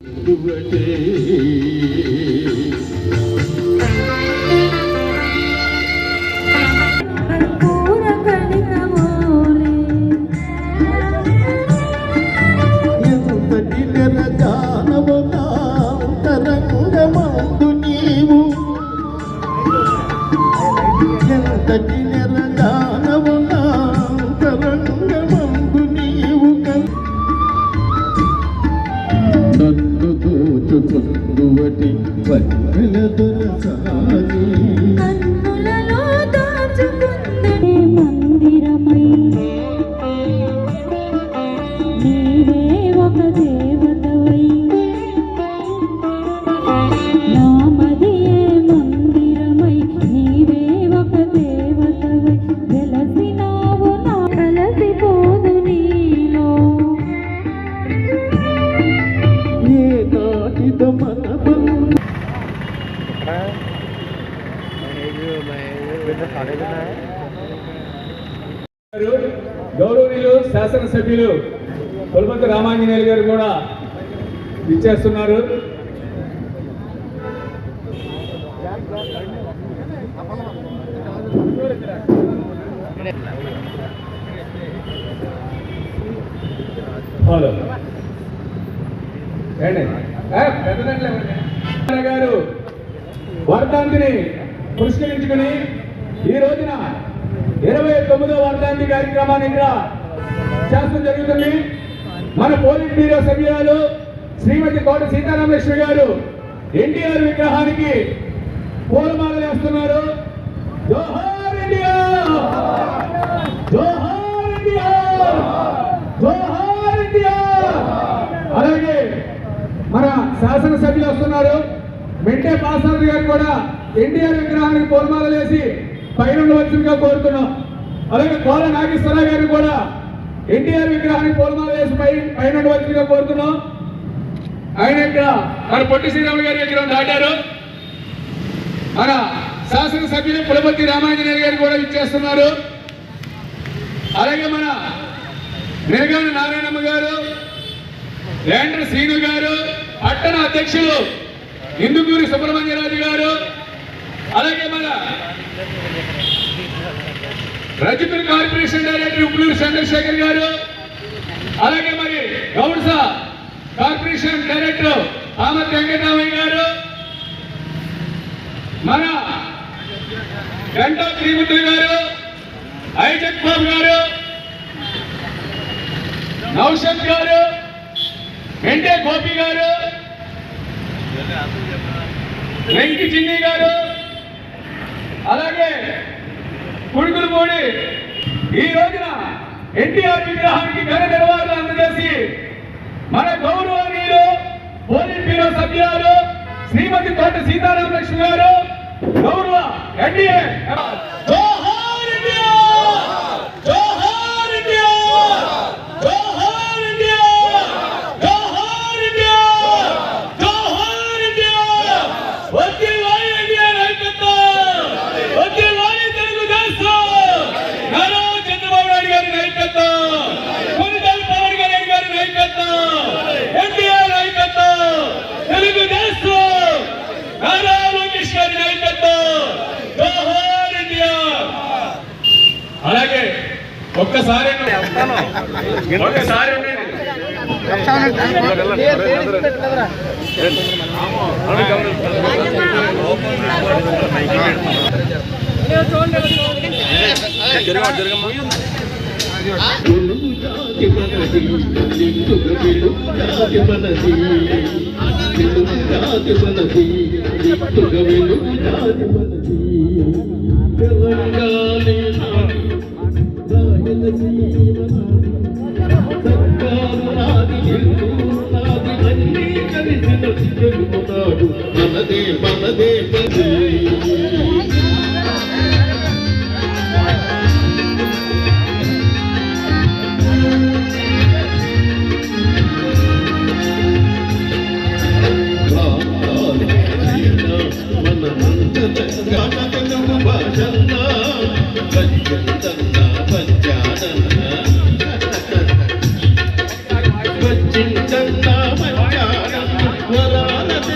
Good birthday. చేస్తున్నారు. Hello. గారు. వర్ధాంతిని పురస్కరించుకుని ఈ రోజున ఇరవై తొమ్మిదో వర్ధాంతి కార్యక్రమాన్ని ఇక్కడ చేస్తూ జరుగుతుంది. మన పోలింగ్ బ్యూరో సభ్యురాలు శ్రీమతి కోట సీతారామలక్ష్మి గారు ఎన్టీఆర్ విగ్రహానికి పూలమాల వేస్తున్నారు. జోహార్ ఇండియా జోహార్ ఇండియా జోహార్ ఇండియా అలాగే మన శాసనసభ్యులు వస్తున్నారు. మెంటే పాసారథి గారు కూడా. ఎన్టీఆర్ విగ్రహానికి పూలమాలలు వేసి పైన వచ్చినగా కోరుతున్నాం. అలాగే కోల నాగేశ్వరరావు గారు కూడా ఎన్టీఆర్ విగ్రహానికి పూలమాల వేసి పై పైన వచ్చినగా కోరుతున్నాం. ఆయన ఇక్కడ మన పొట్టి శ్రీరాములు గారి విగ్రహం దాటారు మన శాసనసభ్యులు పులపతి రామాంజనేయులు గారు కూడా ఇచ్చేస్తున్నారు. అలాగే మన నిరగాని నారాయణమ్మ గారు ల్యాండర్ శ్రీను గారు పట్టణ అధ్యక్షులు ఇందుకూరి సుబ్రహ్మణ్యరాజు గారు అలాగే మన రజపూర్ కార్పొరేషన్ డైరెక్టర్ ఉప్పులూరు చంద్రశేఖర్ గారు అలాగే మరి గౌడ్సా కార్పొరేషన్ డైరెక్టర్ ఆమె వెంకటరామయ్య గారు. మన గంటా శ్రీమతులు గారు ఐజక్ బాబు గారు నౌషద్ గారు వెంటే గోపి గారు వెంకి చిన్ని గారు అలాగే కుడుకులపూడి ఈ రోజున ఎన్టీఆర్ విగ్రహానికి ఘన నిర్వహణ అందజేసి మన గౌరవనీయులు పోలిట్ బ్యూరో సభ్యులు శ్రీమతి తోట సీతారామ గారు గౌరవ ఎన్డీఏ జోహార్ ఇండియా జోహార్ ఇండియా జోహార్ ఇండియా జోహార్ ఇండియా జోహార్ ఇండియా వచ్చే వారి ఇండియా నాయకత్వం వచ్చే వారి తెలుగుదేశం నారా చంద్రబాబు నాయుడు గారి నాయకత్వం కొనిదల్ పవన్ కళ్యాణ్ గారి నాయకత్వం ఎన్టీఆర్ నాయకత్వం తెలుగుదేశం నారా లోకేష్ గారి నాయకత్వం జోహార్ ఇండియా అలాగే ఒక్కసారి ఒక్కసారి ఉండండి. వెలుగు జాతి మనది నిండుగ వెలుగు జాతి మనది తెలంగాణ నాది రాయలసీమ సర్కారు నాది నాది అన్నీ కలిసిన తెలుగునాడు మనదే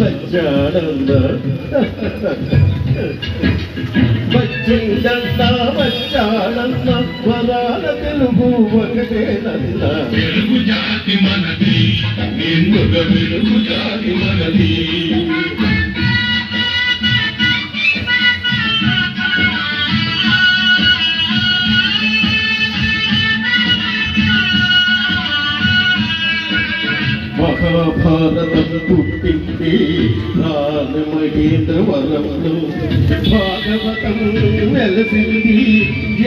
వచ్చాడన్న వచ్చిందన్న వరాల తెలుగు ఒకటేనన్న తెలుగు జాతి మనది తెలుగు జాతి మనది పుట్టింది. రాని మహేంద్రవరంలో భాగవతం వెలసింది.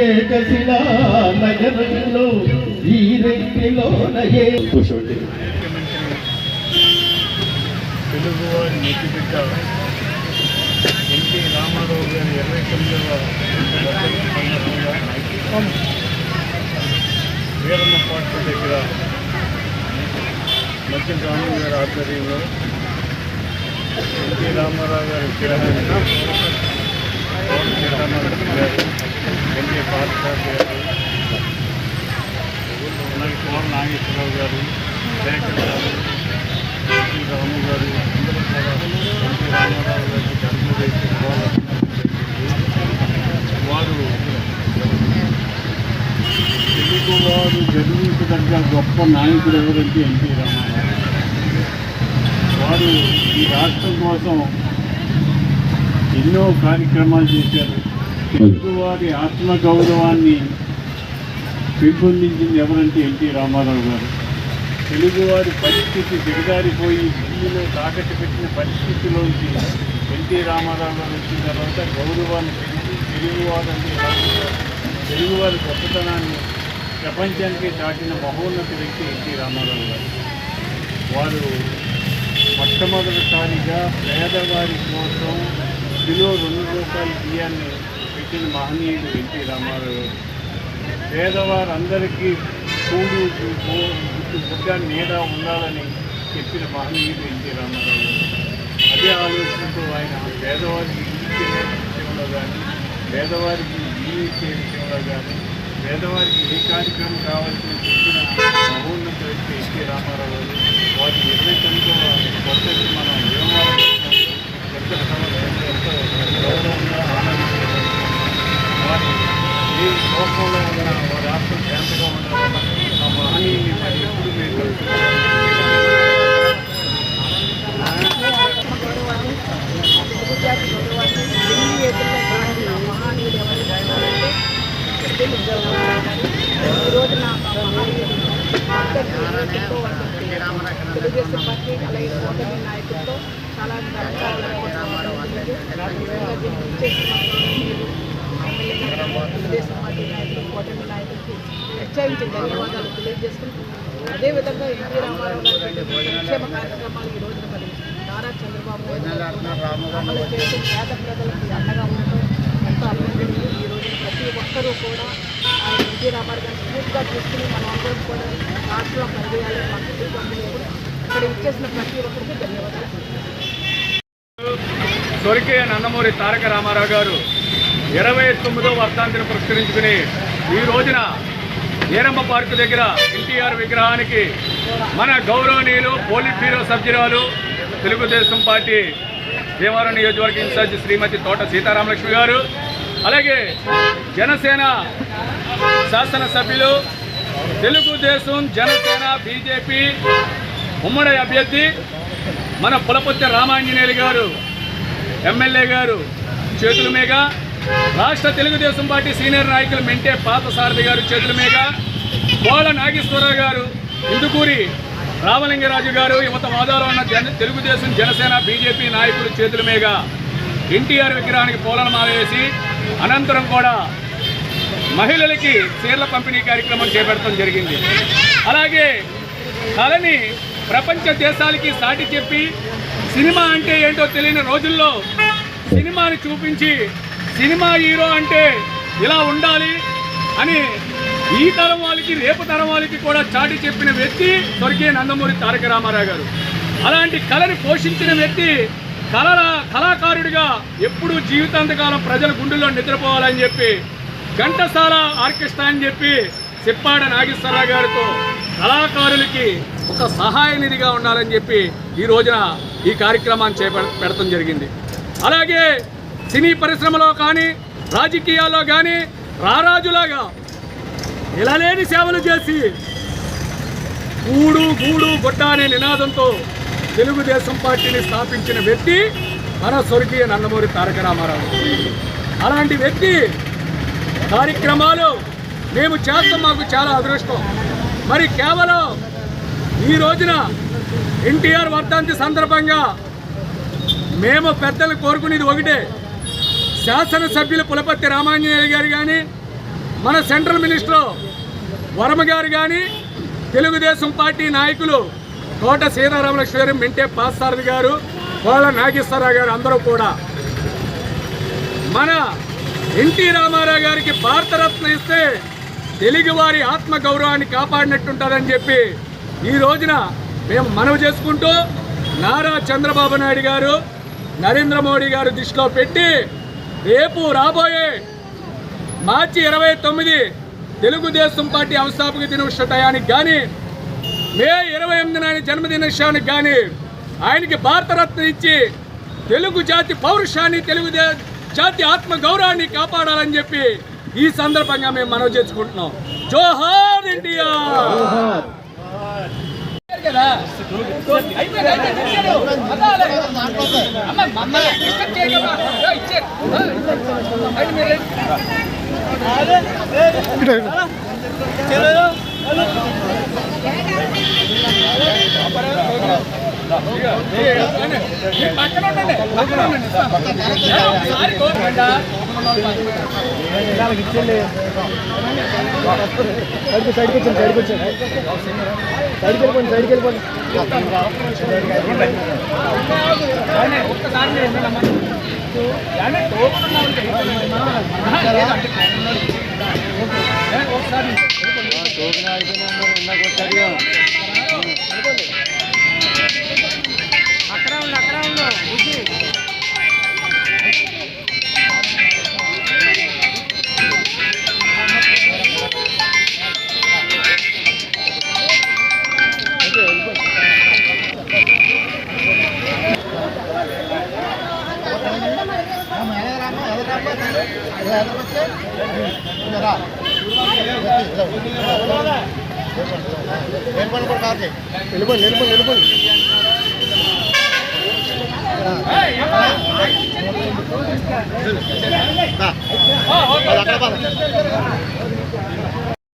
ఏకశిలా నగరంలో ఈ రెట్టిలో నయే కూర్చోండి తెలుగువారి నెట్టిబిడ్డ ఎన్టీ రామారావు గారి ఇరవై తొమ్మిదవ వీరమ్మ పాట దగ్గర మధ్య రాము గారి ఆధ్వర్యంలో ఎన్టీ రామారావు గారి విగ్రహాన్ని పవన్ గారు ఎన్టీ పార్థసారథి గారు అలాగే కుమార్ నాగేశ్వరరావు గారు శేఖర్ గారు ఎన్టీ రాము గారు అందరూ కూడా ఎన్టీ రామారావు గారికి జన్మదేశం వారు తెలుగు వారు జన్మించదగ్గ గొప్ప నాయకుడు ఎవరంటే ఎన్టీ రామారావు. వారు ఈ రాష్ట్రం కోసం ఎన్నో కార్యక్రమాలు చేశారు. తెలుగువారి ఆత్మగౌరవాన్ని పెంపొందించింది ఎవరంటే ఎన్టీ రామారావు గారు. తెలుగువారి పరిస్థితి దిగదారిపోయి ఢిల్లీలో తాకట్టు పెట్టిన పరిస్థితిలోంచి ఎన్టీ రామారావు గారు వచ్చిన తర్వాత గౌరవాన్ని పెంచి తెలుగువారంటే తెలుగువారి గొప్పతనాన్ని ప్రపంచానికి దాటిన మహోన్నత వ్యక్తి ఎన్టీ రామారావు గారు. వారు మొట్టమొదటిసారిగా పేదవారి కోసం కిలో రెండు రూపాయల బియ్యాన్ని పెట్టిన మహనీయుడు ఎన్టీ రామారావు. పేదవారందరికీ కూడు బుద్ధ నీడ ఉండాలని చెప్పిన మహనీయుడు ఎన్టీ రామారావు. అదే ఆలోచనతో ఆయన పేదవారికి ఇచ్చే విషయంలో కానీ పేదవారికి ఇల్లు విషయంలో కానీ పేదవారికి ఏ కార్యక్రమం కావాల్సిన చెప్పిన మహోన్నత వ్యక్తి ఎన్టీ రామారావు గారు వారి ఇరవై తొమ్మిదవ వర్షకి మనం భీమవరం ఎంత ఎంత గౌరవంగా ఆనందించారు వారి ఏ లోకంలో ఉన్న వారి ఆత్మ శాంతగా ఎప్పుడు మీరు తెలుగుదేశం పార్టీ అలాగే కూటమి నాయకులతో చాలా తెలుగుదేశం పార్టీ నాయకులు కూటమి నాయకులకి హెచ్చరించి ధన్యవాదాలు తెలియజేసుకుంటున్నాను అదేవిధంగా ఎన్టీ రామారావు గారి సంక్షేమ కార్యక్రమాలు ఈ రోజున మరి నారా చంద్రబాబు అమలు చేసి పేద అండగా ఉండటం ఎంతో అభినందనీయం ఈ రోజు ప్రతి ఒక్కరూ కూడా ఆయన ఎన్టీ రామారావు గారిని స్ఫూర్తిగా తీసుకుని మనం అందరం కూడా రాష్ట్రంలో పనిచేయాలి మన ఇక్కడ ఇచ్చేసిన ప్రతి ఒక్కరికి ధన్యవాదాలు నందమూరి తారక రామారావు గారు ఇరవై తొమ్మిదో వర్ధాంతిని పురస్కరించుకుని ఈ రోజున ఈరమ్మ పార్కు దగ్గర ఎన్టీఆర్ విగ్రహానికి మన గౌరవనీయులు పోలీస్ బ్యూరో సభ్యురాలు తెలుగుదేశం పార్టీ భీమవరం నియోజకవర్గ ఇన్ఛార్జి శ్రీమతి తోట సీతారామలక్ష్మి గారు అలాగే జనసేన శాసనసభ్యులు తెలుగుదేశం జనసేన బీజేపీ ఉమ్మడి అభ్యర్థి మన పులపత్తి రామాంజనేయులు గారు ఎమ్మెల్యే గారు చేతుల మీద రాష్ట్ర తెలుగుదేశం పార్టీ సీనియర్ నాయకులు మెంటే పాతసారథి గారు చేతుల మీద కోల నాగేశ్వరరావు గారు ఇందుకూరి రామలింగరాజు గారు యువత వాదాలో ఉన్న జన తెలుగుదేశం జనసేన బీజేపీ నాయకులు చేతుల మీద ఎన్టీఆర్ విగ్రహానికి పూలమాల వేసి అనంతరం కూడా మహిళలకి చీరల పంపిణీ కార్యక్రమం చేపట్టడం జరిగింది. అలాగే కళని ప్రపంచ దేశాలకి సాటి చెప్పి సినిమా అంటే ఏంటో తెలియని రోజుల్లో సినిమాని చూపించి సినిమా హీరో అంటే ఇలా ఉండాలి అని ఈ తరం వాళ్ళకి రేపు తరం వాళ్ళకి కూడా చాటి చెప్పిన వ్యక్తి స్వర్గీయ నందమూరి తారక రామారావు గారు. అలాంటి కళని పోషించిన వ్యక్తి కళల కళాకారుడిగా ఎప్పుడూ జీవితాంతకాలం ప్రజల గుండెల్లో నిద్రపోవాలని చెప్పి ఘంటసాల ఆర్కెస్ట్రా అని చెప్పి సిప్పాడ నాగేశ్వరరావు గారితో కళాకారులకి ఒక సహాయ నిధిగా ఉండాలని చెప్పి ఈ రోజున ఈ కార్యక్రమాన్ని చేప పెడతం జరిగింది. అలాగే సినీ పరిశ్రమలో కానీ రాజకీయాల్లో కానీ రారాజులాగా ఇలాలేని సేవలు చేసి గూడు గూడు గొడ్డ అనే నినాదంతో తెలుగుదేశం పార్టీని స్థాపించిన వ్యక్తి మన స్వర్గీయ నందమూరి తారక రామారావు. అలాంటి వ్యక్తి కార్యక్రమాలు మేము చేస్తాం మాకు చాలా అదృష్టం. మరి కేవలం ఈ రోజున ఎన్టీఆర్ వర్ధంతి సందర్భంగా మేము పెద్దలు కోరుకునేది ఒకటే శాసనసభ్యులు పులపతి రామాంజనేయులు గారు కానీ మన సెంట్రల్ మినిస్టర్ వర్మ గారు కానీ తెలుగుదేశం పార్టీ నాయకులు కోట సీతారామలక్ష్మి గారు మెంటే పాసారథి గారు కోళ్ళ నాగేశ్వరరావు గారు అందరూ కూడా. మన ఎన్టీ రామారావు గారికి భారతరత్న ఇస్తే తెలుగువారి ఆత్మ గౌరవాన్ని కాపాడినట్టుంటుందని చెప్పి ఈ రోజున మేము మనవి చేసుకుంటూ నారా చంద్రబాబు నాయుడు గారు నరేంద్ర మోడీ గారు దృష్టిలో పెట్టి రేపు రాబోయే మార్చి ఇరవై తొమ్మిది తెలుగుదేశం పార్టీ అవస్థాపక దినోత్సవానికి కానీ మే ఇరవై ఎనిమిదిన ఆయన జన్మదినోత్సవానికి కానీ ఆయనకి భారతరత్న ఇచ్చి తెలుగు జాతి పౌరుషాన్ని తెలుగు జాతి ఆత్మ గౌరవాన్ని కాపాడాలని చెప్పి ఈ సందర్భంగా మేము మనవి చేసుకుంటున్నాం జోహార్ ఇండియా కదా అయిపోయింది సైడ్కి ఇచ్చాడు అదాలే. అమ్మ మమ్మల్ని డిస్టర్బ్ చేయకమ్మా ఏ, ఒక్కసారి టోకెన్ ఉన్న వాళ్ళకి ఏయ్, ఏమ్మా?